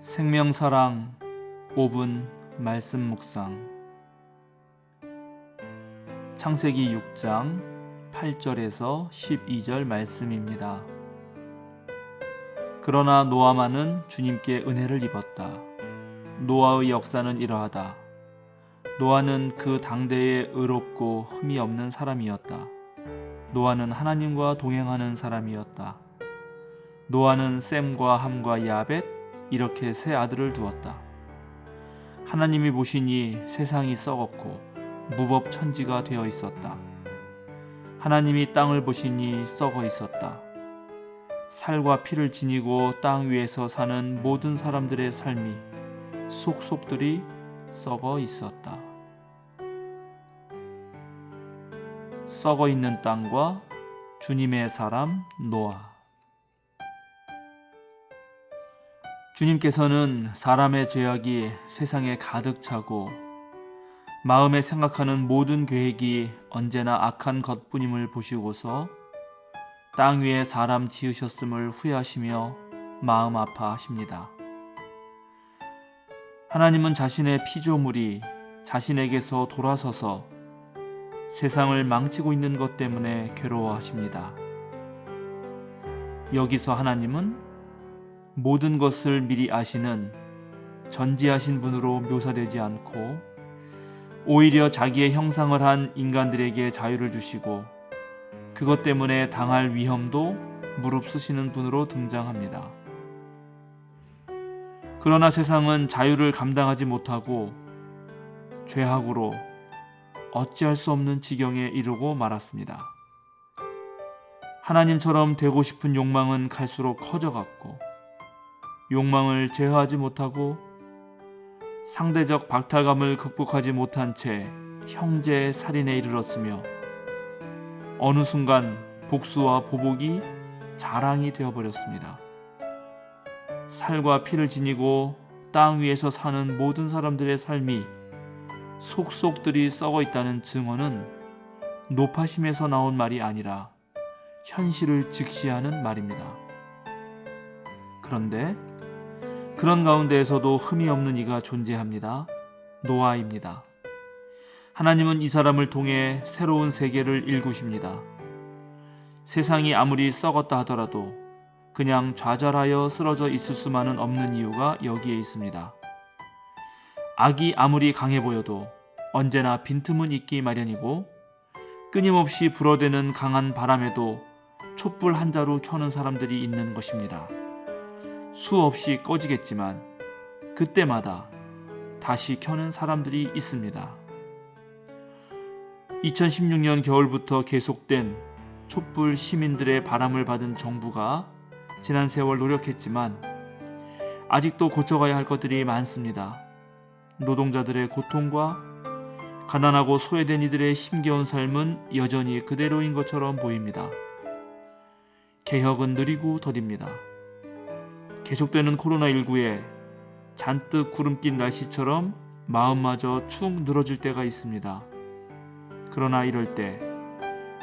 생명사랑 5분 말씀 묵상 창세기 6장 8절에서 12절 말씀입니다. 그러나 노아만은 주님께 은혜를 입었다. 노아의 역사는 이러하다. 노아는 그 당대에 의롭고 흠이 없는 사람이었다. 노아는 하나님과 동행하는 사람이었다. 노아는 셈과 함과 야벳 이렇게 세 아들을 두었다. 하나님이 보시니 세상이 썩었고 무법천지가 되어 있었다. 하나님이 땅을 보시니 썩어 있었다. 살과 피를 지니고 땅 위에서 사는 모든 사람들의 삶이 속속들이 썩어 있었다. 썩어 있는 땅과 주님의 사람 노아. 주님께서는 사람의 죄악이 세상에 가득 차고 마음에 생각하는 모든 계획이 언제나 악한 것뿐임을 보시고서 땅 위에 사람 지으셨음을 후회하시며 마음 아파하십니다. 하나님은 자신의 피조물이 자신에게서 돌아서서 세상을 망치고 있는 것 때문에 괴로워하십니다. 여기서 하나님은 모든 것을 미리 아시는 전지하신 분으로 묘사되지 않고 오히려 자기의 형상을 한 인간들에게 자유를 주시고 그것 때문에 당할 위험도 무릅쓰시는 분으로 등장합니다. 그러나 세상은 자유를 감당하지 못하고 죄악으로 어찌할 수 없는 지경에 이르고 말았습니다. 하나님처럼 되고 싶은 욕망은 갈수록 커져갔고 욕망을 제어하지 못하고 상대적 박탈감을 극복하지 못한 채 형제 살인에 이르렀으며 어느 순간 복수와 보복이 자랑이 되어버렸습니다. 살과 피를 지니고 땅 위에서 사는 모든 사람들의 삶이 속속들이 썩어 있다는 증언은 높아심에서 나온 말이 아니라 현실을 직시하는 말입니다. 그런데 그런 가운데에서도 흠이 없는 이가 존재합니다. 노아입니다. 하나님은 이 사람을 통해 새로운 세계를 일구십니다. 세상이 아무리 썩었다 하더라도 그냥 좌절하여 쓰러져 있을 수만은 없는 이유가 여기에 있습니다. 악이 아무리 강해 보여도 언제나 빈틈은 있기 마련이고 끊임없이 불어대는 강한 바람에도 촛불 한 자루 켜는 사람들이 있는 것입니다. 수없이 꺼지겠지만 그때마다 다시 켜는 사람들이 있습니다. 2016년 겨울부터 계속된 촛불 시민들의 바람을 받은 정부가 지난 세월 노력했지만 아직도 고쳐가야 할 것들이 많습니다. 노동자들의 고통과 가난하고 소외된 이들의 힘겨운 삶은 여전히 그대로인 것처럼 보입니다. 개혁은 느리고 더딥니다. 계속되는 코로나19에 잔뜩 구름 낀 날씨처럼 마음마저 축 늘어질 때가 있습니다. 그러나 이럴 때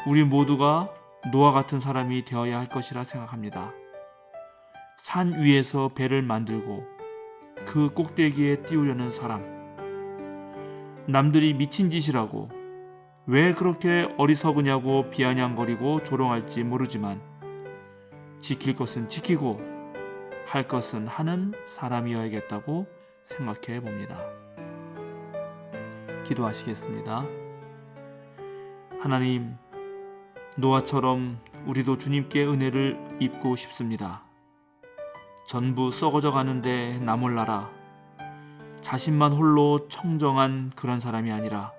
우리 모두가 노아 같은 사람이 되어야 할 것이라 생각합니다. 산 위에서 배를 만들고 그 꼭대기에 띄우려는 사람. 남들이 미친 짓이라고 왜 그렇게 어리석으냐고 비아냥거리고 조롱할지 모르지만 지킬 것은 지키고 할 것은 하는 사람이어야겠다고 생각해 봅니다. 기도하시겠습니다. 하나님, 노아처럼 우리도 주님께 은혜를 입고 싶습니다. 전부 썩어져 가는데 나 몰라라. 자신만 홀로 청정한 그런 사람이 아니라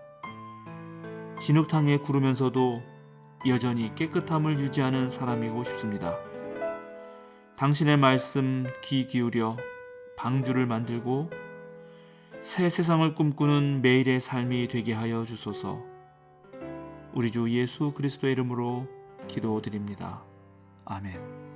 진흙탕에 구르면서도 여전히 깨끗함을 유지하는 사람이고 싶습니다. 당신의 말씀 귀 기울여 방주를 만들고 새 세상을 꿈꾸는 매일의 삶이 되게 하여 주소서. 우리 주 예수 그리스도의 이름으로 기도드립니다. 아멘.